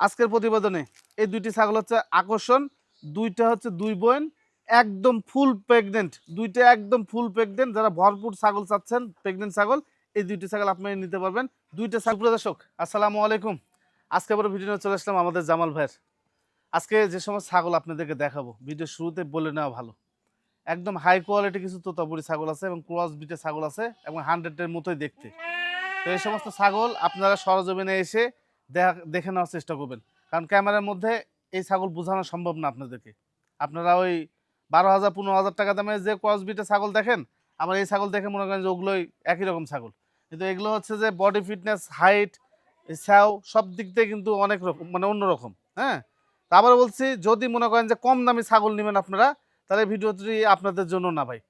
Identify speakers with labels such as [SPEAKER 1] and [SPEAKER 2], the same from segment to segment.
[SPEAKER 1] আজকের প্রতিবেদনে এই দুইটি ছাগল হচ্ছে আকর্ষণ, দুইটা হচ্ছে দুই বোন, একদম ফুল প্রেগনেন্ট দুইটা একদম ফুল প্রেগনেন্ট যারা ভরপুর ছাগল চাচ্ছেন প্রেগনেন্ট ছাগল, এই দুইটি ছাগল আপনি নিতে পারবেন। দুইটা ছাগল দর্শক, আসসালামু আলাইকুম। আজকে আবার ভিডিও চলে আসলাম আমাদের জামাল ভাইয়ের। আজকে যে সমস্ত ছাগল আপনাদেরকে দেখাবো ভিডিও শুরুতে বলে নেওয়া ভালো। একদম হাই কোয়ালিটি কিছু তোতাপুরি ছাগল আছে এবং ক্রস বিটে ছাগল আছে এবং হান্ড্রেডের মতোই দেখতে। তো এই সমস্ত ছাগল আপনারা সরজমিনে এসে দেখা- দেখে নেওয়ার চেষ্টা করবেন। কারণ ক্যামেরার মধ্যে এই ছাগল বোঝানো সম্ভব না আপনাদেরকে। আপনারা ওই বারো হাজার, পনেরো হাজার টাকা দামে যে ক্রস বিটে ছাগল দেখেন আবার এই ছাগল দেখে মনে করেন যে ওগুলোই একই রকম ছাগল। কিন্তু এগুলো হচ্ছে যে বডি ফিটনেস হাইট স্যাও সব দিক থেকে কিন্তু অনেক রকম মানে অন্যরকম হ্যাঁ? আবার বলছি, যদি মনে করেন যে কম দামি ছাগল নেবেন আপনারা, তাহলে ভিডিওটি আপনাদের জন্য না ভাই।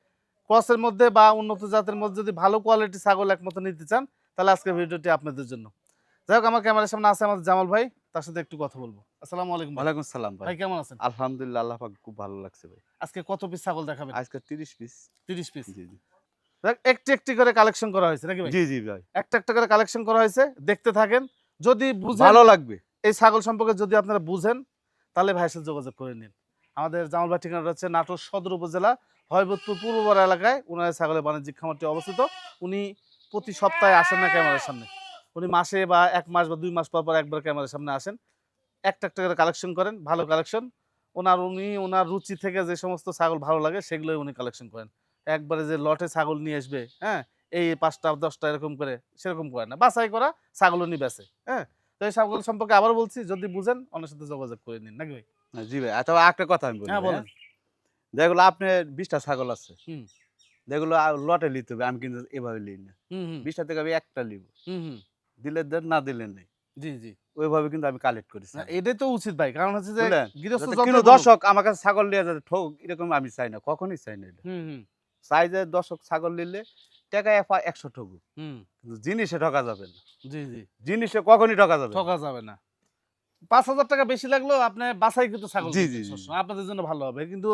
[SPEAKER 1] ক্রসের মধ্যে বা উন্নত জাতের মধ্যে যদি ভালো কোয়ালিটি ছাগল একমতো নিতে চান, তাহলে আজকের ভিডিওটি আপনাদের জন্য। যাই হোক আমার ক্যামেরার সামনে আছে আমাদের জামাল ভাই তার সাথে একটু কথা বলব। আসসালামু আলাইকুম।
[SPEAKER 2] ওয়ালাইকুম সালাম ভাই।
[SPEAKER 1] কেমন আছেন?
[SPEAKER 2] আলহামদুলিল্লাহ আল্লাহ পাক খুব ভালো লাগছে ভাই।
[SPEAKER 1] আজকে কত পিস ছাগল দেখাবেন?
[SPEAKER 2] আজকে 30 পিস
[SPEAKER 1] তিরিশ পিস
[SPEAKER 2] জি জি।
[SPEAKER 1] একটি একটি করে কালেকশন করা হয়েছে নাকি ভাই?
[SPEAKER 2] জি জি ভাই।
[SPEAKER 1] একটা একটা করে কালেকশন করা হয়েছে দেখতে থাকেন। যদি বুঝেন
[SPEAKER 2] ভালো লাগবে।
[SPEAKER 1] এই ছাগল সম্পর্কে যদি আপনারা বুঝেন তাহলে ভাইয়ের সাথে যোগাযোগ করে নিন। আমাদের জামাল ভাই ঠিকানা হচ্ছে নাটোর সদর উপজেলা হয়বতপুর পূর্বপাড়া এলাকায়। ওনার ছাগলের বাণিজ্যিক খামারটি অবস্থিত। উনি প্রতি সপ্তাহে আসেন না ক্যামেরার সামনে। উনি মাসে বা এক মাস বা দুই মাস পর পর একবার ক্যামেরার সামনে আসেন। একটা একটা করে কালেকশন করেন ভালো কালেকশন ওনার উনি ওনার রুচি থেকে যে সমস্ত ছাগল ভালো লাগে সেগুলোই উনি কালেকশন করেন। একবারে যে লটে ছাগল নিয়ে আসবে হ্যাঁ এই পাঁচটা দশটা এরকম করে সেরকম করে না। বাছাই করা ছাগল উনি বেছে হ্যাঁ। তো এই ছাগল সম্পর্কে আবার বলছি যদি বুঝেন ওনার সাথে যোগাযোগ করে নিন নাকি ভাই?
[SPEAKER 2] জি ভাই। আচ্ছা একটা কথা আমি বলি
[SPEAKER 1] হ্যাঁ
[SPEAKER 2] ভাই,
[SPEAKER 1] বলেন।
[SPEAKER 2] যেগুলো আপনার 20টা ছাগল আছে।
[SPEAKER 1] হুম।
[SPEAKER 2] যেগুলো লটে নিতে হবে আমি কিন্তু এভাবে নিই না। 20টা থেকে আমি একটা নিব
[SPEAKER 1] হুম হুম।
[SPEAKER 2] দিলে দেন না দিলে নেই।
[SPEAKER 1] জি জি।
[SPEAKER 2] ওইভাবে কিন্তু আমি কালেক্ট করি
[SPEAKER 1] এটাই তো উচিত ভাই কারণ হচ্ছে যে গৃহস্থ
[SPEAKER 2] কিন্তু দর্শক আমার কাছে ছাগল নিয়ে যাতে ঠোক এরকম আমি চাই না কখনই চাই না এটা। চাই যে দর্শক ছাগল নিলে টাকা একশো
[SPEAKER 1] হুম।
[SPEAKER 2] কিন্তু জিনিসে ঠকা যাবে না।
[SPEAKER 1] জি জি।
[SPEAKER 2] জিনিসে কখনই ঠকা যাবে
[SPEAKER 1] ঠকা যাবে না। পাঁচ হাজার টাকা বেশি লাগলেও আপনি বাসাই কিন্তু ছাগল
[SPEAKER 2] জি, জি, জি,
[SPEAKER 1] আপনাদের জন্য ভালো হবে। কিন্তু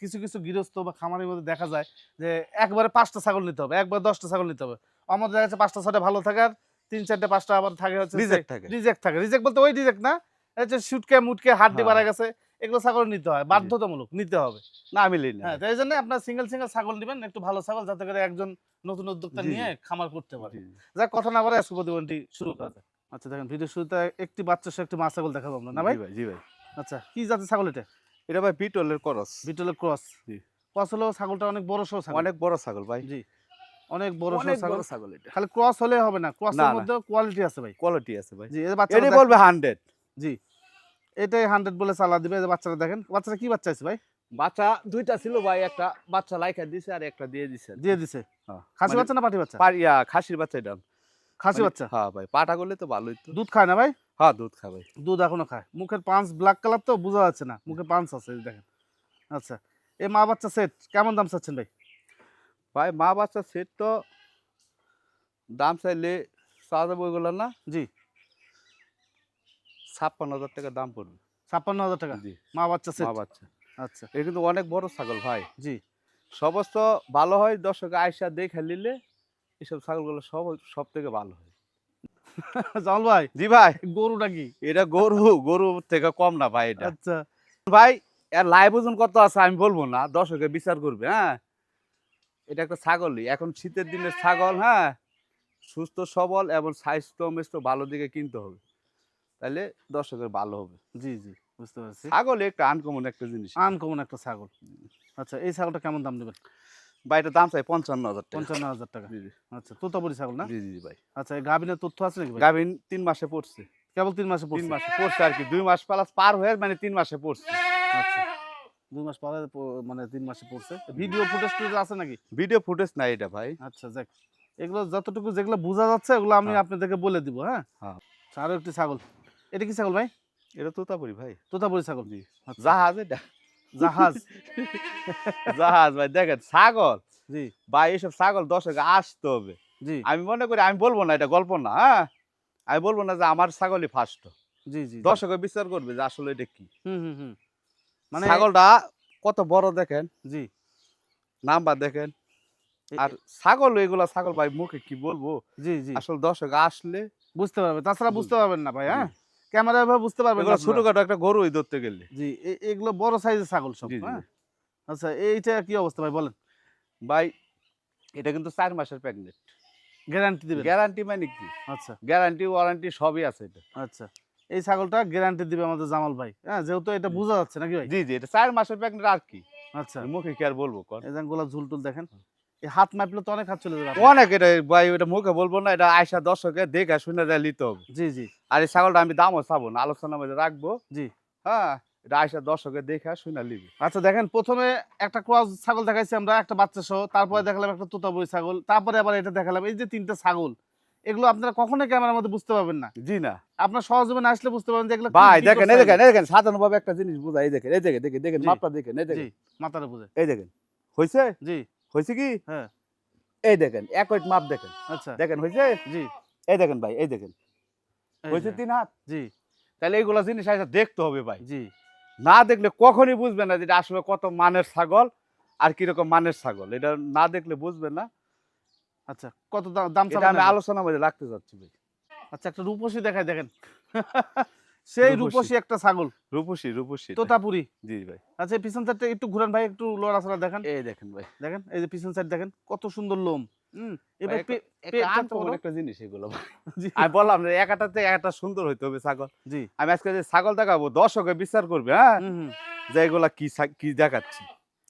[SPEAKER 1] কিছু কিছু গৃহস্থ বা খামারের মধ্যে দেখা যায় যে একবারে পাঁচটা ছাগল নিতে হবে একবার দশটা ছাগল নিতে হবে। আমাদের দেখা যাচ্ছে পাঁচটা ছটা ভালো থাকার তিন চারটে পাঁচটা আবার থাকে হচ্ছে
[SPEAKER 2] রিজেক্ট থাকে।
[SPEAKER 1] রিজেক্ট থাকে। রিজেক্ট বলতে ওই রিজেক্ট না যে শুটকে মুটকে হাড্ডি
[SPEAKER 2] হ্যাঁ।
[SPEAKER 1] মারা গেছে এগুলো ছাগল নিতে হয় বাধ্যতামূলক নিতে হবে।
[SPEAKER 2] না আমি না।
[SPEAKER 1] হ্যাঁ তাই জন্য আপনার সিঙ্গেল সিঙ্গেল ছাগল নেবেন একটু ভালো ছাগল যাতে করে একজন নতুন উদ্যোক্তা। নিয়ে খামার করতে পারে।
[SPEAKER 2] জি।
[SPEAKER 1] কথা না বলে আজকে প্রতিবন্ধী শুরু করা যাক। আচ্ছা দেখেন ভিডিও শুরুতে একটি বাচ্চা সহ একটি মা ছাগল দেখাবো আমরা না ভাই?
[SPEAKER 2] জি ভাই
[SPEAKER 1] আচ্ছা কি জাতের ছাগল এটা?
[SPEAKER 2] এটা ভাই বিটলের ক্রস
[SPEAKER 1] বিটলের ক্রস
[SPEAKER 2] জি।
[SPEAKER 1] ক্রস হলো ছাগলটা অনেক বড় সহ ছাগল।
[SPEAKER 2] অনেক বড় ছাগল ভাই।
[SPEAKER 1] জি। অনেক বড় ছাগল।
[SPEAKER 2] ছাগল এটা।
[SPEAKER 1] খালি ক্রস হলে হবে না ক্রসের মধ্যে কোয়ালিটি আছে ভাই।
[SPEAKER 2] কোয়ালিটি আছে ভাই।
[SPEAKER 1] জি এই বাচ্চা
[SPEAKER 2] এটাই বলবে হান্ড্রেড
[SPEAKER 1] জি। এটাই হান্ড্রেড বলে চালা দিবে এই বাচ্চাটা দেখেন। বাচ্চাটা কি বাচ্চা আছে ভাই?
[SPEAKER 2] বাচ্চা দুইটা ছিল ভাই একটা বাচ্চা লাইকা দিছে আর একটা দিয়ে দিছে।
[SPEAKER 1] দিয়ে দিছে?
[SPEAKER 2] হ্যাঁ,
[SPEAKER 1] খাসি
[SPEAKER 2] মানে
[SPEAKER 1] বাচ্চা না পাটি বাচ্চা?
[SPEAKER 2] পারিয়া খাসির বাচ্চা এটা।
[SPEAKER 1] খাসি
[SPEAKER 2] মানে-
[SPEAKER 1] বাচ্চা?
[SPEAKER 2] হ্যাঁ ভাই পাটা করলে তো ভালোই তো।
[SPEAKER 1] দুধ খায় না ভাই?
[SPEAKER 2] হ্যাঁ দুধ খাবে
[SPEAKER 1] দুধ এখনও খায়। মুখের পাঁচ ব্ল্যাক কালার তো বোঝা যাচ্ছে না। মুখে পাঁচ আছে দেখেন। আচ্ছা। এই মা বাচ্চা সেট কেমন দাম চাচ্ছেন ভাই?
[SPEAKER 2] ভাই মা বাচ্চা সেট তো দাম চাইলে চাওয়া যাবে ওইগুলো না?
[SPEAKER 1] জি।
[SPEAKER 2] ছাপ্পান্ন হাজার টাকা দাম পড়বে।
[SPEAKER 1] ছাপ্পান্ন হাজার টাকা?
[SPEAKER 2] জি।
[SPEAKER 1] মা বাচ্চা সেট?
[SPEAKER 2] মা বাচ্চা
[SPEAKER 1] আচ্ছা।
[SPEAKER 2] এটা কিন্তু অনেক বড় ছাগল ভাই।
[SPEAKER 1] জি।
[SPEAKER 2] সমস্ত ভালো হয় দর্শক আয়সা দেখে নিলে এসব ছাগলগুলো সব সব থেকে ভালো হয়।
[SPEAKER 1] জামাল ভাই?
[SPEAKER 2] জি ভাই।
[SPEAKER 1] গরু নাকি?
[SPEAKER 2] এটা গরু গরু থেকে কম না ভাই এটা।
[SPEAKER 1] আচ্ছা।
[SPEAKER 2] ভাই এর লাইভ ওজন কত আছে আমি বলব না দর্শকে বিচার করবে হ্যাঁ? এটা একটা ছাগলই। এখন শীতের দিনের ছাগল হ্যাঁ সুস্থ সবল এবং স্বাস্থ্য মেস্ত ভালো দিকে কিনতে হবে। তাহলে দর্শকের ভালো হবে।
[SPEAKER 1] জি জি বুঝতে পারছি।
[SPEAKER 2] ছাগল একটা আনকমন একটা জিনিস।
[SPEAKER 1] আনকমন একটা ছাগল। আচ্ছা এই ছাগলটা কেমন দাম নেবেন
[SPEAKER 2] ভাই এটা দাম চাই পঞ্চান্ন হাজার টাকা।
[SPEAKER 1] পঞ্চান্ন হাজার টাকা।
[SPEAKER 2] জি জি।
[SPEAKER 1] আচ্ছা তোতাপুরি ছাগল না?
[SPEAKER 2] জি জি জি ভাই।
[SPEAKER 1] আচ্ছা এই গাভিনের তথ্য আছে নাকি
[SPEAKER 2] গাভিন তিন মাসে পড়ছে।
[SPEAKER 1] কেবল তিন মাসে
[SPEAKER 2] তিন মাসে পড়ছে আর কি। দুই মাস প্লাস পার হয়ে মানে তিন মাসে পড়ছে।
[SPEAKER 1] আচ্ছা। দুই মাস পরে মানে তিন মাসে পড়ছে। ভিডিও ফুটেজ টুটেজ আছে নাকি?
[SPEAKER 2] ভিডিও ফুটেজ নাই এটা ভাই।
[SPEAKER 1] আচ্ছা যাক। এগুলো যতটুকু যেগুলো বোঝা যাচ্ছে ওগুলো আমি
[SPEAKER 2] হ্যাঁ।
[SPEAKER 1] আপনাদেরকে বলে দিব হ্যাঁ?
[SPEAKER 2] হ্যাঁ।
[SPEAKER 1] আচ্ছা, আরও একটি ছাগল। এটা কি ছাগল ভাই?
[SPEAKER 2] এটা তোতাপুরি ভাই।
[SPEAKER 1] তোতাপুরি ছাগল।
[SPEAKER 2] জি।
[SPEAKER 1] আচ্ছা,
[SPEAKER 2] জাহাজ এটা।
[SPEAKER 1] জাহাজ।
[SPEAKER 2] জাহাজ ভাই দেখেন ছাগল।
[SPEAKER 1] জি।
[SPEAKER 2] ভাই এইসব ছাগল দর্শকে আসতে হবে।
[SPEAKER 1] জি।
[SPEAKER 2] আমি মনে করি আমি বলব না এটা গল্প না হ্যাঁ? আমি বলব না যে আমার ছাগলই ফার্স্ট
[SPEAKER 1] জি জি। জি।
[SPEAKER 2] দর্শকে বিচার করবে যে আসলে এটা কি।
[SPEAKER 1] হুম হুম হুম। মানে
[SPEAKER 2] ছাগলটা কত বড় দেখেন?
[SPEAKER 1] জি।
[SPEAKER 2] নাম্বার দেখেন। আর ছাগল এগুলা ছাগল ভাই মুখে কি বলব?
[SPEAKER 1] জি জি।
[SPEAKER 2] আসলে দর্শক আসলে
[SPEAKER 1] বুঝতে পারবে। তাছাড়া বুঝতে পারবেন না ভাই হ্যাঁ? ক্যামেরা ভাবে বুঝতে পারবেন না
[SPEAKER 2] ছোটখাটো একটা গরুই ধরতে গেলে।
[SPEAKER 1] জি এগুলো বড় সাইজের ছাগল সব হ্যাঁ? আচ্ছা এইটা কি অবস্থা ভাই বলেন।
[SPEAKER 2] ভাই এটা কিন্তু চার মাসের প্রেগনেন্ট
[SPEAKER 1] গ্যারান্টি দিবেন?
[SPEAKER 2] গ্যারান্টি মানে কি?
[SPEAKER 1] আচ্ছা।
[SPEAKER 2] গ্যারান্টি ওয়ারেন্টি সবই আছে এটা।
[SPEAKER 1] আচ্ছা। এই ছাগলটা গ্যারান্টি দিবে আমাদের জামাল ভাই। হ্যাঁ যেহেতু এটা বোঝা যাচ্ছে নাকি ভাই?
[SPEAKER 2] জি জি এটা চার মাসের প্রেগনেন্ট আর কি?
[SPEAKER 1] আচ্ছা।
[SPEAKER 2] মুখে কি আর বলব
[SPEAKER 1] এই যে গোলা ঝুল টুল দেখেন। এই হাত মাপলে তো অনেক হাত চলে যাবে।
[SPEAKER 2] অনেক এটা ভাই এটা মুখে বলব না এটা আয়সা দর্শকে দেখে শুনে যায় নিতে হবে।
[SPEAKER 1] জি জি।
[SPEAKER 2] আর এই ছাগলটা আমি দামও চাবো না আলোচনার মধ্যে রাখব।
[SPEAKER 1] জি।
[SPEAKER 2] হ্যাঁ এটা আয়সা দর্শকে দেখে শুনে নিবি।
[SPEAKER 1] আচ্ছা দেখেন প্রথমে একটা ক্রস ছাগল দেখাইছি আমরা একটা বাচ্চা সহ তারপরে দেখালাম একটা তোতাবুই ছাগল তারপরে আবার এটা দেখালাম এই যে তিনটা ছাগল। এগুলো আপনারা কখনোই ক্যামেরার মধ্যে বুঝতে পারবেন না।
[SPEAKER 2] জি না।
[SPEAKER 1] আপনার সহজীবনে আসলে বুঝতে পারবেন যে এগুলো
[SPEAKER 2] ভাই দেখেন এই দেখেন এই দেখেন সাধারণ ভাবে একটা জিনিস বুঝা এই দেখেন এই দেখেন দেখেন দেখেন। মাপটা দেখেন এই দেখেন।
[SPEAKER 1] মাথাটা বুঝে
[SPEAKER 2] এই দেখেন হয়েছে
[SPEAKER 1] জি।
[SPEAKER 2] হয়েছে কি?
[SPEAKER 1] হ্যাঁ।
[SPEAKER 2] এই দেখেন এক ওইট মাপ দেখেন।
[SPEAKER 1] আচ্ছা।
[SPEAKER 2] দেখেন হয়েছে
[SPEAKER 1] জি।
[SPEAKER 2] এই দেখেন ভাই এই দেখেন। হয়েছে তিন হাত?
[SPEAKER 1] জি।
[SPEAKER 2] তাহলে এইগুলো জিনিস আইসা দেখতে হবে ভাই।
[SPEAKER 1] জি।
[SPEAKER 2] না দেখলে কখনই বুঝবেন না যে এটা আসলে কত মানের ছাগল আর কীরকম মানের ছাগল। এটা না দেখলে বুঝবেন না।
[SPEAKER 1] আচ্ছা কত দাম দাম
[SPEAKER 2] আমি
[SPEAKER 1] নাকি?
[SPEAKER 2] আলোচনার রাখতে চাচ্ছি ভাই।
[SPEAKER 1] আচ্ছা একটা রূপসী দেখাই দেখেন। সেই
[SPEAKER 2] রূপসী।
[SPEAKER 1] একটা ছাগল।
[SPEAKER 2] রূপসী রূপসী।
[SPEAKER 1] তোতাপুরি।
[SPEAKER 2] জি ভাই।
[SPEAKER 1] আচ্ছা পিছন সাইডটা একটু ঘুরান ভাই একটু লড়াচড়া দেখেন।
[SPEAKER 2] এই দেখেন ভাই।
[SPEAKER 1] দেখেন এই যে পিছন সাইড দেখেন কত সুন্দর লোম। হুম এবার
[SPEAKER 2] একটা জিনিস এগুলো আমি বললাম না একাটাতে একটা সুন্দর হইতে হবে ছাগল।
[SPEAKER 1] জি।
[SPEAKER 2] আমি আজকে যে ছাগল দেখাবো দর্শকে বিচার করবে হ্যাঁ? যে এগুলা কি কি দেখাচ্ছি।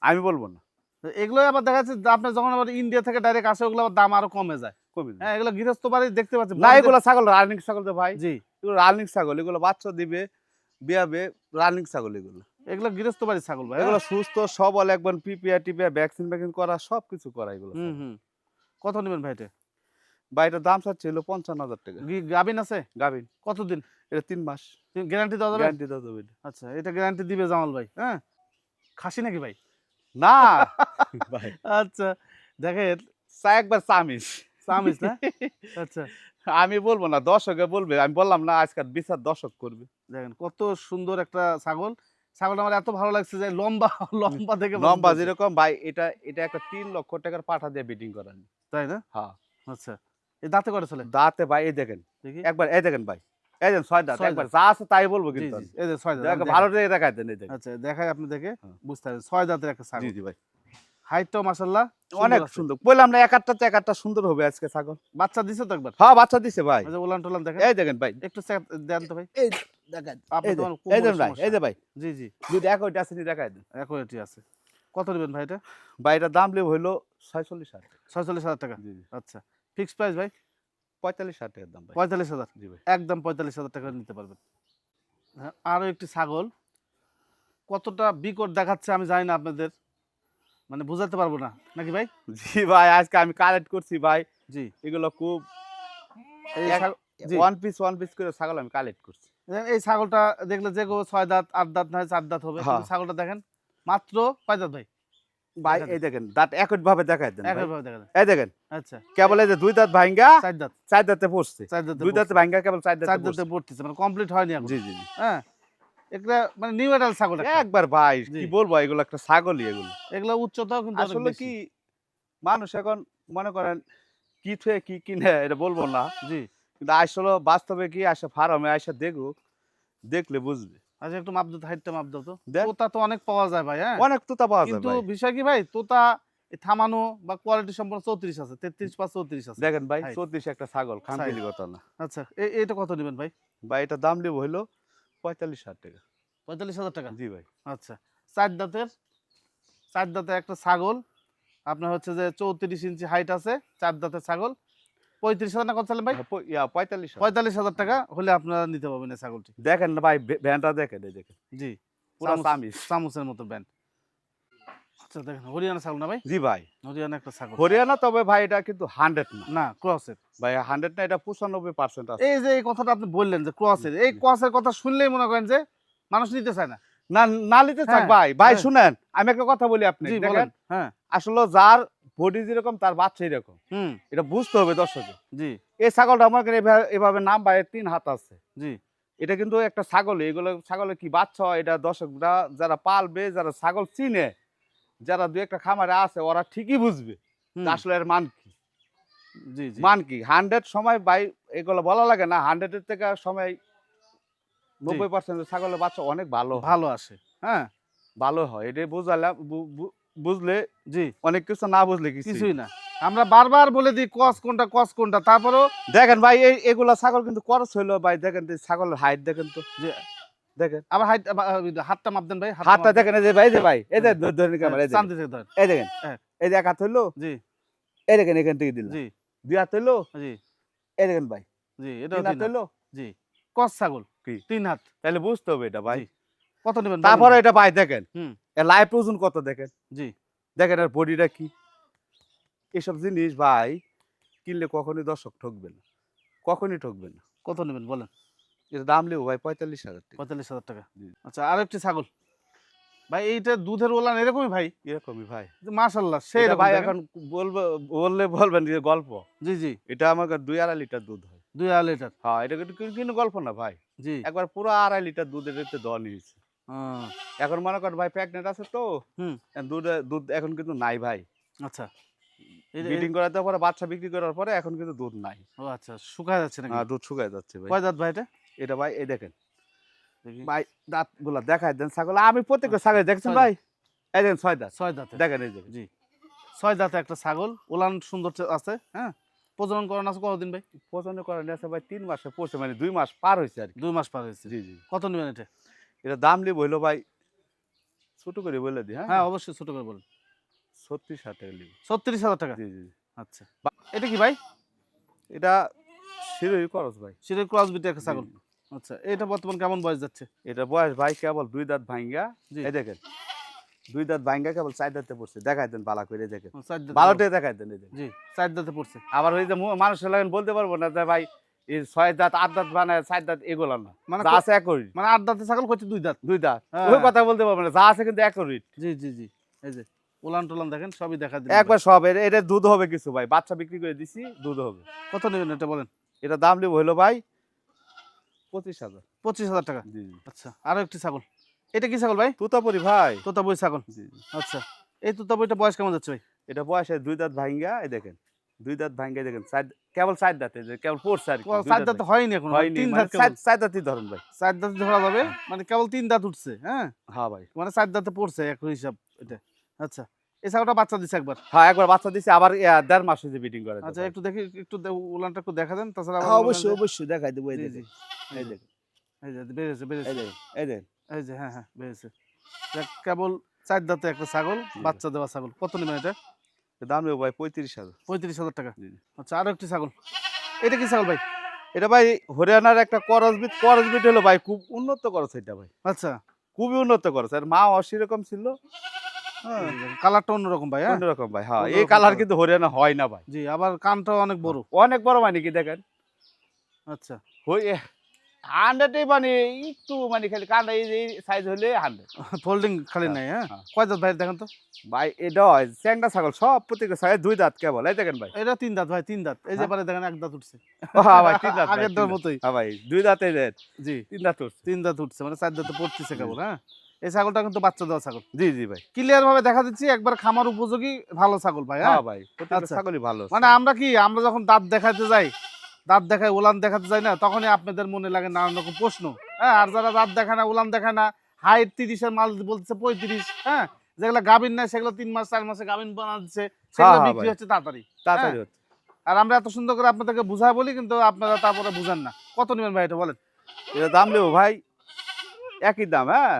[SPEAKER 2] আমি বলব না।
[SPEAKER 1] এগুলো আবার দেখা যাচ্ছে আপনার যখন আবার ইন্ডিয়া থেকে ডাইরেক্ট আসে ওগুলো আবার দাম আরও কমে যায়।
[SPEAKER 2] কমে।
[SPEAKER 1] হ্যাঁ এগুলো গৃহস্থ বাড়ি দেখতে পাচ্ছি
[SPEAKER 2] না এগুলো ছাগল রানিং ছাগল তো ভাই।
[SPEAKER 1] জি।
[SPEAKER 2] এগুলো রানিং ছাগল এগুলো বাচ্চা দিবে বিয়াবে রানিং ছাগল এগুলো।
[SPEAKER 1] এগুলো গৃহস্থ বাড়ির ছাগল ভাই।
[SPEAKER 2] এগুলো? সুস্থ সবল একবার পিপিয়া টিপিয়া ভ্যাকসিন ভ্যাকসিন করা সব কিছু করা এগুলো
[SPEAKER 1] হুম হুম। কত নেবেন ভাই এটা?
[SPEAKER 2] বা এটার দাম চাচ্ছিল পঞ্চান্ন হাজার টাকা।
[SPEAKER 1] গি- গাভিন আছে?
[SPEAKER 2] গাভিন
[SPEAKER 1] কতদিন?
[SPEAKER 2] এটা তিন মাস।
[SPEAKER 1] গ্যারান্টি দেওয়া যাবে?
[SPEAKER 2] গ্যারান্টি দেওয়া যাবে
[SPEAKER 1] আচ্ছা এটা গ্যারান্টি দিবে জামাল ভাই হ্যাঁ? খাসি নাকি ভাই?
[SPEAKER 2] না।
[SPEAKER 1] আচ্ছা দেখেন
[SPEAKER 2] চা একবার চামিস
[SPEAKER 1] চামিচ না? আচ্ছা।
[SPEAKER 2] আমি বলব না দর্শকে বলবে। আমি বললাম না আজকাল বিচার দর্শক করবে।
[SPEAKER 1] দেখেন কত সুন্দর একটা ছাগল। ছাগলটা আমার এত ভালো লাগছে যে লম্বা লম্বা থেকে
[SPEAKER 2] লম্বা যেরকম ভাই এটা এটা একটা তিন লক্ষ টাকার পাঠা দিয়ে বিটিং করানি।
[SPEAKER 1] তাই না?
[SPEAKER 2] হ্যাঁ।
[SPEAKER 1] আচ্ছা। এই দাঁতে করে চলে
[SPEAKER 2] দাঁতে ভাই এই দেখেন।
[SPEAKER 1] দেখি।
[SPEAKER 2] একবার এই দেখেন ভাই। এই ছয় দাঁত একবার যা আছে তাই বলব কিন্তু
[SPEAKER 1] এই যে ছয় দাঁত
[SPEAKER 2] ভালো
[SPEAKER 1] দেখাই।
[SPEAKER 2] দেখাই দেন এই
[SPEAKER 1] আচ্ছা দেখাই আপনি দেখে
[SPEAKER 2] হ্যাঁ।
[SPEAKER 1] বুঝতে পারবেন ছয় দাঁতের একটা ছাগল।
[SPEAKER 2] জি জি ভাই।
[SPEAKER 1] হাইটটাও মাশাআল্লাহ
[SPEAKER 2] অনেক সুন্দর। বললাম না এক সুন্দর হবে আজকে ছাগল।
[SPEAKER 1] বাচ্চা দিছে তো একবার?
[SPEAKER 2] হ্যাঁ বাচ্চা দিছে ভাই।
[SPEAKER 1] এই যে ওলান টোলান দেখেন।
[SPEAKER 2] এই দেখেন ভাই।
[SPEAKER 1] একটু দেন তো ভাই।
[SPEAKER 2] এই দেখেন এই যে- ভাই এই যে ভাই।
[SPEAKER 1] জি জি।
[SPEAKER 2] যদি এক ওইটা আছে দেখাই দেন।
[SPEAKER 1] আছে। কত নেবেন ভাই এটা?
[SPEAKER 2] ভাই এটার দাম লেব হইল ছয়চল্লিশ হাজার
[SPEAKER 1] ছয়চল্লিশ হাজার টাকা। আচ্ছা। ফিক্স প্রাইস ভাই?
[SPEAKER 2] পঁয়তাল্লিশ হাজার টাকার দাম
[SPEAKER 1] পঁয়তাল্লিশ হাজার?
[SPEAKER 2] জি ভাই।
[SPEAKER 1] একদম পঁয়তাল্লিশ হাজার টাকা নিতে পারবেন। হ্যাঁ, আরও একটি ছাগল। কতটা বিকট দেখাচ্ছে আমি জানি না আপনাদের। মানে বুঝাতে পারব না। নাকি ভাই?
[SPEAKER 2] জি ভাই আজকে আমি কালেক্ট করছি ভাই।
[SPEAKER 1] জি।
[SPEAKER 2] এগুলো খুব। ওয়ান পিস ওয়ান পিস করে ছাগল আমি কালেক্ট করছি।
[SPEAKER 1] এই ছাগলটা দেখলে যে ছয় দাঁত আট দাঁত নয় চার দাঁত হবে।
[SPEAKER 2] হ্যাঁ।
[SPEAKER 1] ছাগলটা দেখেন মাত্র কয় দাঁত ভাই?
[SPEAKER 2] ভাই এই দেখেন দাঁত একট ভাবে দেখাই দেন ভাই।
[SPEAKER 1] দেখা
[SPEAKER 2] এই দেখেন
[SPEAKER 1] আচ্ছা।
[SPEAKER 2] কেবল এই যে দুই দাঁত ভাঙ্গা
[SPEAKER 1] চার দাঁত।
[SPEAKER 2] চার দাঁতে পড়ছে।
[SPEAKER 1] চার দাঁতে
[SPEAKER 2] দুই দাঁতে ভাঙ্গা কেবল চার
[SPEAKER 1] চার
[SPEAKER 2] দাঁতে
[SPEAKER 1] পড়তেছে মানে কমপ্লিট হয়নি এখন।
[SPEAKER 2] জি জি জি।
[SPEAKER 1] হ্যাঁ একটা মানে নিউ এডাল ছাগল
[SPEAKER 2] একবার ভাই কি বলব এগুলো একটা ছাগলই এগুলো।
[SPEAKER 1] এগুলো উচ্চতাও কিন্তু
[SPEAKER 2] আসলে কি মানুষ এখন মনে করেন কি থুয়ে কি কিনে এটা বলব না।
[SPEAKER 1] জি।
[SPEAKER 2] কিন্তু আসলে বাস্তবে কি আসে ফার্মে আসে দেখুক দেখলে বুঝবে।
[SPEAKER 1] আচ্ছা একটু মাপ দাও হাইটটা মাপ দাও তো তোতা তো অনেক পাওয়া যায় ভাই হ্যাঁ?
[SPEAKER 2] অনেক তোতা পাওয়া যায়
[SPEAKER 1] কিন্তু। বিষয় কি ভাই তোতা থামানো বা কোয়ালিটি সম্পূর্ণ চৌত্রিশ আছে তেত্রিশ পাঁচ চৌত্রিশ আছে।
[SPEAKER 2] দেখেন ভাই। চৌত্রিশ একটা ছাগল খামখেলি কথা না
[SPEAKER 1] আচ্ছা এটা কত নেবেন ভাই?
[SPEAKER 2] ভাই এটা দাম নেব হইল পঁয়তাল্লিশ হাজার টাকা।
[SPEAKER 1] পঁয়তাল্লিশ হাজার টাকা?
[SPEAKER 2] জি ভাই।
[SPEAKER 1] আচ্ছা চার দাঁতের চার দাঁতের একটা ছাগল। আপনার হচ্ছে যে চৌত্রিশ ইঞ্চি হাইট আছে চার দাঁতের ছাগল। পঁয়ত্রিশ হাজার না কত চালেন ভাই?
[SPEAKER 2] পঁয়তাল্লিশ
[SPEAKER 1] পঁয়তাল্লিশ হাজার টাকা হলে আপনারা নিতে পারবেন ছাগলটি।
[SPEAKER 2] দেখেন ভাই ভ্যানটা দেখেন এই দেখেন।
[SPEAKER 1] জি।
[SPEAKER 2] পুরো
[SPEAKER 1] চামচের মতো ব্যান্ড আচ্ছা দেখেন হরিয়ানা ছাগল না ভাই?
[SPEAKER 2] জি ভাই।
[SPEAKER 1] হরিয়ানা একটা ছাগল।
[SPEAKER 2] হরিয়ানা তবে ভাই এটা কিন্তু হান্ড্রেড না।
[SPEAKER 1] না ক্রসের।
[SPEAKER 2] ভাই হান্ড্রেড না এটা পঁচানব্বই পার্সেন্ট আছে।
[SPEAKER 1] এই যে এই কথাটা আপনি বললেন যে ক্রসের এই ক্রসের কথা শুনলেই মনে করেন যে মানুষ নিতে চায় না।
[SPEAKER 2] না না নিতে থাক
[SPEAKER 1] হ্যাঁ,
[SPEAKER 2] ভাই। ভাই
[SPEAKER 1] হ্যাঁ।
[SPEAKER 2] শুনেন আমি একটা কথা বলি আপনি দেখেন
[SPEAKER 1] হ্যাঁ।
[SPEAKER 2] আসলে যার বডি যেরকম তার বাচ্চা এরকম।
[SPEAKER 1] হুম।
[SPEAKER 2] এটা বুঝতে হবে দর্শকে
[SPEAKER 1] জি।
[SPEAKER 2] এই ছাগলটা আমার এভাবে- নাম ভাই তিন হাত আছে।
[SPEAKER 1] জি।
[SPEAKER 2] এটা কিন্তু একটা ছাগল এগুলো ছাগলের কি বাচ্চা হয় এটা দর্শকরা যারা পালবে যারা ছাগল চিনে যারা দু একটা খামারে আছে ওরা ঠিকই বুঝবে আসলে এর মান কি।
[SPEAKER 1] জি জি।
[SPEAKER 2] মান কি? হান্ড্রেড সময় বাই এগুলো বলা লাগে না হান্ড্রেডের থেকে সময় নব্বই পার্সেন্ট ছাগলের বাচ্চা অনেক ভালো
[SPEAKER 1] ভালো আসে। হ্যাঁ
[SPEAKER 2] ভালো হয়। এটা বুঝালাম বুঝলে
[SPEAKER 1] জি।
[SPEAKER 2] অনেক কিছু না বুঝলে কিছু
[SPEAKER 1] কিছুই না। আমরা বারবার বলে দিই কস কোনটা কস কোনটা। তারপরেও
[SPEAKER 2] দেখেন ভাই এই এগুলা ছাগল কিন্তু করস হইল ভাই দেখেন ছাগলের হাইট দেখেন তো। দেখেন।
[SPEAKER 1] আবার হাইট হাতটা মাপ দেন ভাই
[SPEAKER 2] হাতটা দেখেন এই যে ভাই যে ভাই এই যে ধ- ধরেন ক্যামেরা এই যে। এই দেখেন
[SPEAKER 1] হ্যাঁ।
[SPEAKER 2] এই যে এক হাত হইল
[SPEAKER 1] জি।
[SPEAKER 2] এই দেখেন এখান থেকে দিলাম
[SPEAKER 1] জি।
[SPEAKER 2] দুই হাত হইল
[SPEAKER 1] জি।
[SPEAKER 2] এই দেখেন ভাই
[SPEAKER 1] জি এটা
[SPEAKER 2] তিন হাত হইল।
[SPEAKER 1] জি। কস ছাগল?
[SPEAKER 2] কি?
[SPEAKER 1] তিন হাত।
[SPEAKER 2] তাহলে বুঝতে হবে এটা ভাই।
[SPEAKER 1] কত নেবেন
[SPEAKER 2] তারপরে এটা ভাই দেখেন।
[SPEAKER 1] হুম।
[SPEAKER 2] এর লাইফ ওজন কত দেখেন?
[SPEAKER 1] জি।
[SPEAKER 2] দেখেন আর বডিটা কি? এসব জিনিস ভাই কিনলে কখনই দর্শক ঠকবে না। কখনই ঠকবে না।
[SPEAKER 1] কত নেবেন বলেন?
[SPEAKER 2] এর দাম নেব ভাই পঁয়তাল্লিশ হাজার টাকা।
[SPEAKER 1] পঁয়তাল্লিশ হাজার টাকা। আচ্ছা আর একটি ছাগল। ভাই এইটা দুধের ওলান এরকমই ভাই?
[SPEAKER 2] এরকমই ভাই।
[SPEAKER 1] মাশাল্লাহ সেই
[SPEAKER 2] এটা ভাই এখন বলব বললে বলবেন যে গল্প।
[SPEAKER 1] জি জি।
[SPEAKER 2] এটা আমার কাছে দুই আড়াই লিটার দুধ হয়।
[SPEAKER 1] দুই আড়াই লিটার।
[SPEAKER 2] হ্যাঁ এটা কিন্তু গল্প না ভাই।
[SPEAKER 1] জি।
[SPEAKER 2] একবার পুরো আড়াই লিটার দুধের রেতে দেওয়া নিয়েছে। এখন মনে করেন ভাই প্রেগনেন্ট আছে তো
[SPEAKER 1] হুম।
[SPEAKER 2] দুধ দুধ এখন কিন্তু নাই ভাই।
[SPEAKER 1] আচ্ছা।
[SPEAKER 2] ব্রিডিং করাতে পরে বাচ্চা বিক্রি করার পরে এখন কিন্তু দুধ নাই।
[SPEAKER 1] ও আচ্ছা শুকায় যাচ্ছে নাকি?
[SPEAKER 2] হ্যাঁ দুধ শুকায় যাচ্ছে ভাই।
[SPEAKER 1] কয় দাঁত ভাই এটা?
[SPEAKER 2] এটা ভাই এই দেখেন। ভাই দাঁতগুলা দেখায় দেন ছাগল। আমি প্রত্যেকটা
[SPEAKER 1] আচ্ছা,
[SPEAKER 2] ছাগল দেখছেন ভাই? এই দেখেন ছয় দাঁত।
[SPEAKER 1] ছয় দাঁতে।
[SPEAKER 2] দেখেন এই
[SPEAKER 1] জি। ছয় দাঁতে একটা ছাগল। ওলান সুন্দর আছে হ্যাঁ? প্রজনন করানো আছে কতদিন ভাই?
[SPEAKER 2] প্রজনন করেন আছে ভাই তিন মাসে পড়ছে মানে দুই মাস পার হয়েছে আর কি।
[SPEAKER 1] দুই মাস পার হয়েছে।
[SPEAKER 2] জি জি।
[SPEAKER 1] কত নেবেন এটা?
[SPEAKER 2] এটা দাম নিয়ে বলল ভাই। ছোট করে বলে দিই
[SPEAKER 1] হ্যাঁ?
[SPEAKER 2] হ্যাঁ
[SPEAKER 1] অবশ্যই ছোট করে বলুন।
[SPEAKER 2] ছত্রিশ হাজার টাকা নিব।
[SPEAKER 1] ছত্রিশ হাজার টাকা?
[SPEAKER 2] জি জি।
[SPEAKER 1] আচ্ছা। এটা কি ভাই?
[SPEAKER 2] এটা শিরোই ক্রস ভাই।
[SPEAKER 1] সিরের ক্রস বিটে একটা ছাগল। আচ্ছা এটা বর্তমান কেমন বয়স যাচ্ছে?
[SPEAKER 2] এটা বয়স ভাই কেবল দুই দাঁত ভাঙ্গা।
[SPEAKER 1] জি।
[SPEAKER 2] এই দেখেন দুই দাঁত ভাঙ্গা কেবল চার দাঁতে পড়ছে। দেখাই দেন বালা করে দেখেন। বারোটাই দেখাই দেন এই দেখেন।
[SPEAKER 1] জি চার দাঁতে পড়ছে।
[SPEAKER 2] আবার ওই যে মানুষের লাগেন বলতে পারব না যে ভাই ছয় দাঁত আট দাঁত বানায় চার দাঁত এগুলো না।
[SPEAKER 1] মানে
[SPEAKER 2] যা আছে
[SPEAKER 1] মানে আট দাঁতে ছাগল করছে দুই দাঁত।
[SPEAKER 2] দুই দাঁত।
[SPEAKER 1] হ্যাঁ।
[SPEAKER 2] ওই কথা বলতে পারব না যা আছে কিন্তু একই।
[SPEAKER 1] জি জি জি। এই যে উলান টুলান দেখেন সবই দেখা দিন
[SPEAKER 2] একবার সব এটা দুধ হবে কিছু ভাই বাচ্চা বিক্রি করে দিছি দুধ হবে।
[SPEAKER 1] কত নেবেন এটা বলেন?
[SPEAKER 2] এটা দাম নেব হলো ভাই পঁচিশ হাজার।
[SPEAKER 1] পঁচিশ হাজার টাকা?
[SPEAKER 2] জি
[SPEAKER 1] আচ্ছা আরও একটি ছাগল। এটা কি ছাগল ভাই?
[SPEAKER 2] তুতাপুরি ভাই।
[SPEAKER 1] তোতা বই ছাগল।
[SPEAKER 2] জি।
[SPEAKER 1] আচ্ছা এই তোতা বইটা বয়স কেমন যাচ্ছে ভাই?
[SPEAKER 2] এটা বয়সে দুই দাঁত ভাঙ্গা এই দেখেন। দুই দাঁত ভাঙ্গা দেখেন কেবল চার দাঁতে কেবল পড়ছে আর কি,
[SPEAKER 1] চার
[SPEAKER 2] দাঁত।
[SPEAKER 1] হয়নি এখন তিন
[SPEAKER 2] মানে
[SPEAKER 1] দাঁত।
[SPEAKER 2] চার- দাঁতই ধরুন ভাই।
[SPEAKER 1] চার দাঁত ধরা যাবে মানে কেবল তিন দাঁত উঠছে হ্যাঁ?
[SPEAKER 2] হ্যাঁ ভাই।
[SPEAKER 1] মানে চার দাঁতে পড়ছে হিসাব এটা। আচ্ছা বাচ্চা দিছে একবার।
[SPEAKER 2] হ্যাঁ একবার বাচ্চা দিছে আবার দেড় মাস হয়েছে করে
[SPEAKER 1] আচ্ছা একটু দেখি একটু উলানটা একটু দেখা দেন তাছাড়া
[SPEAKER 2] হ্যাঁ
[SPEAKER 1] মনে
[SPEAKER 2] অবশ্যই অবশ্যই দেখাই দেবো এই
[SPEAKER 1] জি।
[SPEAKER 2] এই
[SPEAKER 1] যে বেড়েছে বেড়েছে
[SPEAKER 2] এই
[SPEAKER 1] এই যে হ্যাঁ হ্যাঁ বেড়েছে দেখ, কেবল চার দাঁতে একটা ছাগল বাচ্চা দেওয়া ছাগল। কত নেবেন এটা?
[SPEAKER 2] দাম নেব ভাই পঁয়ত্রিশ হাজার।
[SPEAKER 1] পঁয়ত্রিশ হাজার টাকা। আচ্ছা আরও একটি ছাগল। এটা কি ছাগল ভাই?
[SPEAKER 2] এটা ভাই হরিয়ানার একটা করসবিট করসবিট হলো ভাই খুব উন্নত করছে এটা ভাই।
[SPEAKER 1] আচ্ছা।
[SPEAKER 2] খুবই উন্নত করছে আর মা অসিরকম ছিল। হ্যাঁ
[SPEAKER 1] কালারটা অন্যরকম ভাই হ্যাঁ?
[SPEAKER 2] অন্যরকম ভাই হ্যাঁ এই কালার কিন্তু হরিয়ানা হয় না ভাই।
[SPEAKER 1] জি আবার কানটা অনেক বড়।
[SPEAKER 2] অনেক বড় মানে কি দেখেন?
[SPEAKER 1] আচ্ছা।
[SPEAKER 2] হই হান্ড্রেডে মানে একটু মানে খালি কান্ডা এই সাইজ হলে হান্ড্রেড।
[SPEAKER 1] ফোল্ডিং খালি
[SPEAKER 2] হ্যাঁ,
[SPEAKER 1] নাই হ্যাঁ?
[SPEAKER 2] হ্যাঁ।
[SPEAKER 1] কয় দাঁত ভাই দেখেন তো।
[SPEAKER 2] ভাই এটা হয় চ্যাংটা ছাগল সব প্রত্যেকটা ছাগল দুই দাঁত কেবল এই দেখেন ভাই।
[SPEAKER 1] এটা তিন দাঁত ভাই তিন দাঁত। এই যে
[SPEAKER 2] হ্যাঁ?
[SPEAKER 1] পারে দেখেন এক দাঁত উঠছে।
[SPEAKER 2] হ্যাঁ ভাই তিন দাঁত
[SPEAKER 1] আগের দাঁত। মতোই।
[SPEAKER 2] হ্যাঁ ভাই দুই দাঁতে দেন
[SPEAKER 1] জি।
[SPEAKER 2] তিন দাঁত উঠছে।
[SPEAKER 1] তিন দাঁত উঠছে মানে চার দাঁতে পড়তেছে কেবল হ্যাঁ? এই ছাগলটা কিন্তু বাচ্চা দেওয়া ছাগল।
[SPEAKER 2] জি জি ভাই।
[SPEAKER 1] ক্লিয়ার ভাবে দেখা দিচ্ছি একবার খামার উপযোগী ভালো ছাগল ভাই হ্যাঁ?
[SPEAKER 2] হ্যাঁ ভাই
[SPEAKER 1] আচ্ছা।
[SPEAKER 2] ছাগলই ভালো
[SPEAKER 1] মানে আমরা কি আমরা যখন দাঁত দেখাতে যাই দাঁত দেখায় উলান দেখাতে যাই না তখনই আপনাদের মনে লাগে নানান রকম প্রশ্ন। হ্যাঁ আর যারা দাঁত দেখায় না উলান দেখায় না হাইট তিরিশের মাল বলতেছে পঁয়ত্রিশ হ্যাঁ যেগুলো গাভিন না সেগুলো তিন মাস চার মাসে গাভিন বানা দিচ্ছে সেগুলো
[SPEAKER 2] হ্যাঁ,
[SPEAKER 1] বিক্রি হচ্ছে তাড়াতাড়ি
[SPEAKER 2] তাড়াতাড়ি
[SPEAKER 1] আর আমরা এত সুন্দর করে আপনাদেরকে বুঝাই বলি কিন্তু আপনারা তারপরে বুঝেন না। কত নেবেন ভাই এটা বলেন?
[SPEAKER 2] এটা দাম নেব ভাই একই দাম হ্যাঁ?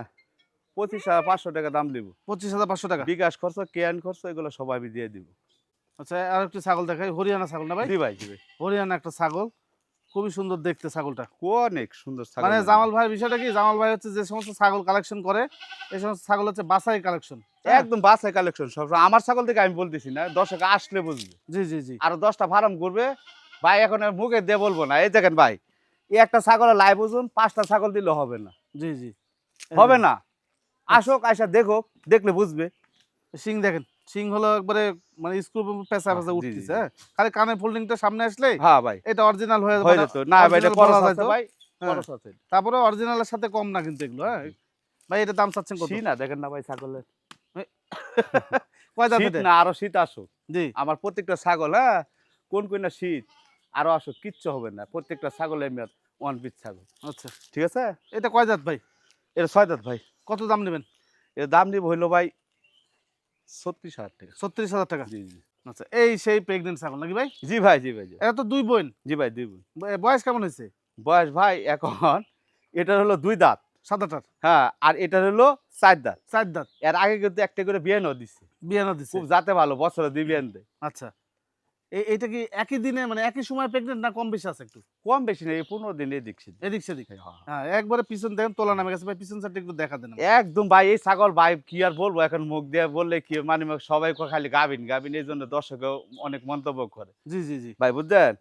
[SPEAKER 2] পঁচিশ হাজার পাঁচশো টাকা দাম নেব।
[SPEAKER 1] পঁচিশ হাজার পাঁচশো টাকা।
[SPEAKER 2] বিকাশ খরচ কেয়ান খরচ এগুলো সবাই দিয়ে দিব।
[SPEAKER 1] আচ্ছা আর একটি ছাগল দেখাই। হরিয়ানা ছাগল না ভাই?
[SPEAKER 2] জি ভাই জি ভাই।
[SPEAKER 1] হরিয়ানা একটা ছাগল। খুবই সুন্দর দেখতে ছাগলটা।
[SPEAKER 2] অনেক সুন্দর ছাগল
[SPEAKER 1] মানে জামাল ভাইয়ের বিষয়টা কি? জামাল ভাই হচ্ছে যে সমস্ত ছাগল কালেকশন করে এই সমস্ত ছাগল হচ্ছে বাসাই কালেকশন
[SPEAKER 2] একদম বাসায় কালেকশন সব। আমার ছাগল থেকে আমি বলতেছি না দর্শক আসলে বুঝবে।
[SPEAKER 1] জি জি জি।
[SPEAKER 2] আরও দশটা ফার্ম করবে ভাই এখন আর মুখে দিয়ে বলব না। এই দেখেন ভাই এই একটা ছাগলের লাইভ ওজন পাঁচটা ছাগল দিলে হবে না।
[SPEAKER 1] জি জি।
[SPEAKER 2] হবে না। আসুক আইসা দেখো দেখলে বুঝবে।
[SPEAKER 1] সিং দেখেন। সিং হলো একবারে মানে স্ক্রু পেঁচা পেঁচা উঠতেছে হ্যাঁ? খালি কানের ফোল্ডিংটা সামনে আসলে
[SPEAKER 2] হ্যাঁ ভাই।
[SPEAKER 1] এটা অরিজিনাল হয়ে মানে
[SPEAKER 2] না ভাই এটা আছে
[SPEAKER 1] যায় তো?
[SPEAKER 2] ভাই
[SPEAKER 1] হ্যাঁ। তারপরে অরিজিনালের সাথে কম না কিন্তু এগুলো হ্যাঁ? ভাই এটা দাম চাচ্ছেন কত?
[SPEAKER 2] না দেখেন না ভাই ছাগলের।
[SPEAKER 1] কয়
[SPEAKER 2] শীত না আরও শীত আসুক।
[SPEAKER 1] জি।
[SPEAKER 2] আমার প্রত্যেকটা ছাগল হ্যাঁ? কোন কোন না শীত আরও আসুক কিচ্ছু হবে না। প্রত্যেকটা ছাগল এমনি ওয়ান পিস ছাগল।
[SPEAKER 1] আচ্ছা।
[SPEAKER 2] ঠিক আছে?
[SPEAKER 1] এটা কয় জাত ভাই?
[SPEAKER 2] এটা ছয় দাঁত ভাই।
[SPEAKER 1] কত দাম নেবেন?
[SPEAKER 2] এর দাম নিব হইল ভাই ছত্রিশ হাজার টাকা।
[SPEAKER 1] ছত্রিশ হাজার টাকা?
[SPEAKER 2] জি জি।
[SPEAKER 1] আচ্ছা এই সেই প্রেগনেন্ট ছাগল নাকি ভাই?
[SPEAKER 2] জি ভাই জি ভাই জি
[SPEAKER 1] এটা তো দুই বোন?
[SPEAKER 2] জি ভাই দুই বোন।
[SPEAKER 1] বয়স কেমন হয়েছে?
[SPEAKER 2] বয়স ভাই এখন এটার হলো দুই দাঁত।
[SPEAKER 1] সাদাটার
[SPEAKER 2] হ্যাঁ আর এটার হলো চার দাঁত।
[SPEAKER 1] চার দাঁত।
[SPEAKER 2] এর আগে কিন্তু একটা করে দিচ্ছে
[SPEAKER 1] বিয়ানা দিচ্ছে
[SPEAKER 2] খুব যাতে ভালো বছরে দুই বিয়ান দেয়
[SPEAKER 1] আচ্ছা। এইটা কি একই দিনে মানে একই সময় প্রেগনেন্ট না কম বেশি আছে একটু?
[SPEAKER 2] কম বেশি না এই পনেরো দিন এদিক সেদিক।
[SPEAKER 1] এদিক সেদিক।
[SPEAKER 2] হ্যাঁ।
[SPEAKER 1] হ্যাঁ। একবারে পিছন দেখেন তোলা নামে গেছে। ভাই পিছন সাইডটা একটু দেখা দেন
[SPEAKER 2] একদম ভাই এই ছাগল ভাই কি আর বলব? এখন মুখ দিয়ে বললে কি মানে সবাই খালি গাবিন গাবিন এই জন্য দর্শকেও অনেক মন্তব্য করে।
[SPEAKER 1] জি জি জি।
[SPEAKER 2] ভাই বুঝলেন?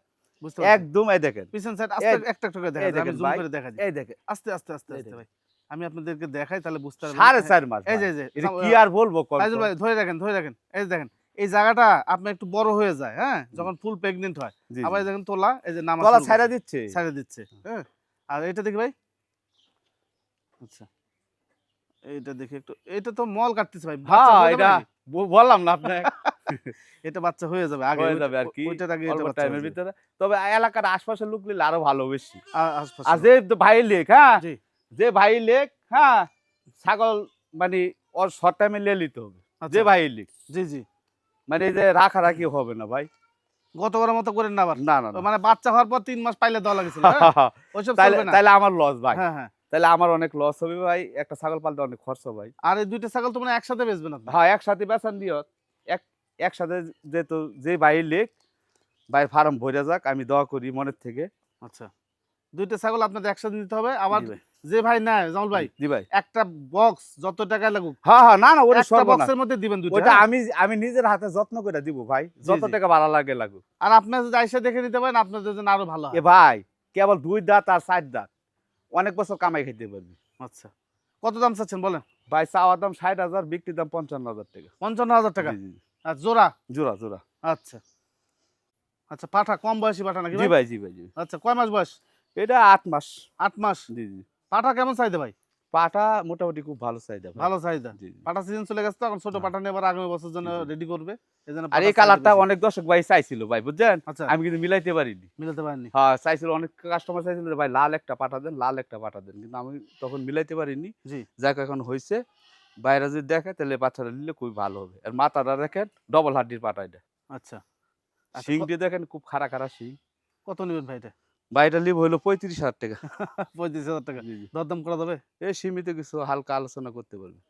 [SPEAKER 2] একদম এই দেখেন।
[SPEAKER 1] পিছন সাইড আস্তে একটা একটা করে দেখা যায় আমি জুম করে দেখা দিই
[SPEAKER 2] এই দেখেন।
[SPEAKER 1] আস্তে আস্তে আস্তে আস্তে ভাই। আমি আপনাদেরকে দেখাই তাহলে বুঝতে পারবেন।
[SPEAKER 2] সাড়ে
[SPEAKER 1] হ্যাঁ,
[SPEAKER 2] চার মাস
[SPEAKER 1] এই যে এই যে
[SPEAKER 2] কি আর বলব
[SPEAKER 1] ভাই ধরে রাখেন ধরে রাখেন এই দেখেন এই জায়গাটা আপনার একটু বড় হয়ে যায় হ্যাঁ? যখন ফুল প্রেগনেন্ট হয়। আবার দেখেন তোলা এই যে নামা শুরু
[SPEAKER 2] ছাইরা দিচ্ছে।
[SPEAKER 1] ছাইড়া দিচ্ছে হ্যাঁ? আর এটা দেখি ভাই। আচ্ছা। এইটা দেখি একটু এটা তো মল কাটতেছে ভাই
[SPEAKER 2] হ্যাঁ এটা বললাম না আপনি
[SPEAKER 1] এটা বাচ্চা হয়ে যাবে আগে
[SPEAKER 2] হয়ে যাবে আর কি।
[SPEAKER 1] ওইটার আগে এটা
[SPEAKER 2] টাইমের ভিতরে। তবে এলাকার আশপাশের লোক নিলে আরও ভালো বেশি।
[SPEAKER 1] আশপাশে।
[SPEAKER 2] আর যে ভাই লেক হ্যাঁ। যে ভাই লেক হ্যাঁ? ছাগল মানে ওর শর্ট টাইমে লে নিতে হবে। যে
[SPEAKER 1] আচ্ছা,
[SPEAKER 2] ভাই লেখ
[SPEAKER 1] জি জি।
[SPEAKER 2] মানে এই যে রাখারাখি হবে না ভাই।
[SPEAKER 1] গতবারের মতো করেন না আবার?
[SPEAKER 2] না না না।
[SPEAKER 1] মানে বাচ্চা হওয়ার পর তিন মাস পাইলে দেওয়া লাগেছিল হ্যাঁ? ওইসব
[SPEAKER 2] তাইলে
[SPEAKER 1] চলবে
[SPEAKER 2] তাইলে আমার লস ভাই।
[SPEAKER 1] হ্যাঁ হ্যাঁ।
[SPEAKER 2] তাহলে আমার অনেক লস হবে ভাই। একটা ছাগল পালতে অনেক খরচ ভাই।
[SPEAKER 1] আর এই দুইটা ছাগল তো মানে একসাথে বেচবেন আপনি?
[SPEAKER 2] হ্যাঁ একসাথে বেচান দিও। এক একসাথে যেহেতু যে ভাই লেখ ভাইয়ের ফার্ম ভরে যাক আমি দোয়া করি মনের থেকে।
[SPEAKER 1] আচ্ছা। দুইটা ছাগল আপনাদের একসাথে নিতে হবে। আবার যে ভাই নেয় জামাল ভাই
[SPEAKER 2] জি ভাই।
[SPEAKER 1] একটা বক্স যত টাকা লাগুক
[SPEAKER 2] হ্যাঁ হ্যাঁ না না ওটা
[SPEAKER 1] একটা বক্সের মধ্যে দিবেন দুইটা
[SPEAKER 2] ওটা
[SPEAKER 1] হ্যাঁ?
[SPEAKER 2] আমি আমি নিজের হাতে যত্ন করে দিব ভাই। যত টাকা ভাড়া লাগে লাগুক।
[SPEAKER 1] আর আপনার যদি আইসা দেখে নিতে পারেন আপনাদের জন্য আরও ভালো
[SPEAKER 2] এ ভাই কেবল দুই দাঁত আর চার দাঁত। অনেক বছর কামাই খেতে পারবি।
[SPEAKER 1] আচ্ছা। কত দাম চাচ্ছেন বলেন?
[SPEAKER 2] ভাই চাওয়ার দাম ষাট হাজার বিক্রির দাম পঞ্চান্ন হাজার টাকা।
[SPEAKER 1] পঞ্চান্ন হাজার টাকা। আর জোড়া?
[SPEAKER 2] জোড়া জোড়া।
[SPEAKER 1] আচ্ছা। আচ্ছা পাঠা কম বয়সী পাঠা নাকি
[SPEAKER 2] জি
[SPEAKER 1] ভাই?
[SPEAKER 2] জি ভাই জি
[SPEAKER 1] আচ্ছা কয় মাস বয়স?
[SPEAKER 2] এটা আট মাস।
[SPEAKER 1] আট মাস?
[SPEAKER 2] জি জি।
[SPEAKER 1] পাঠা কেমন চাইতে ভাই?
[SPEAKER 2] পাটা মোটামুটি খুব ভালো চাহিদা
[SPEAKER 1] ভালো চাহিদা। পাঠা সিজন চলে গেছে তো এখন ছোট
[SPEAKER 2] হ্যাঁ।
[SPEAKER 1] পাঠা নিয়ে আবার আগামী বছর জন্য। রেডি করবে
[SPEAKER 2] আর এই কালারটা অনেক দর্শক ভাই চাইছিল ভাই বুঝছেন?
[SPEAKER 1] আচ্ছা।
[SPEAKER 2] আমি কিন্তু মিলাইতে পারিনি।
[SPEAKER 1] মিলাতে পারেননি?
[SPEAKER 2] হ্যাঁ চাইছিল অনেক কাস্টমার চাইছিল যে ভাই লাল একটা পাঠা দেন লাল একটা পাঠা দেন। কিন্তু আমি তখন মিলাইতে পারিনি।
[SPEAKER 1] জি।
[SPEAKER 2] যাক এখন হয়েছে বাইরে যদি দেখে তাহলে বাচ্চারা নিলে খুবই ভালো হবে। আর মাথাটা দেখেন ডবল হাড্ডির পাটা এটা।
[SPEAKER 1] আচ্ছা। আচ্ছা,
[SPEAKER 2] শিংটি দেখেন খুব খাড়া খাড়া শিং।
[SPEAKER 1] কত নেবেন ভাই এটা?
[SPEAKER 2] বাইরে লিভ হইল পঁয়ত্রিশ হাজার টাকা।
[SPEAKER 1] পঁয়ত্রিশ হাজার টাকা। দরদাম করা যাবে?
[SPEAKER 2] এই সীমিত কিছু হালকা আলোচনা করতে পারবে।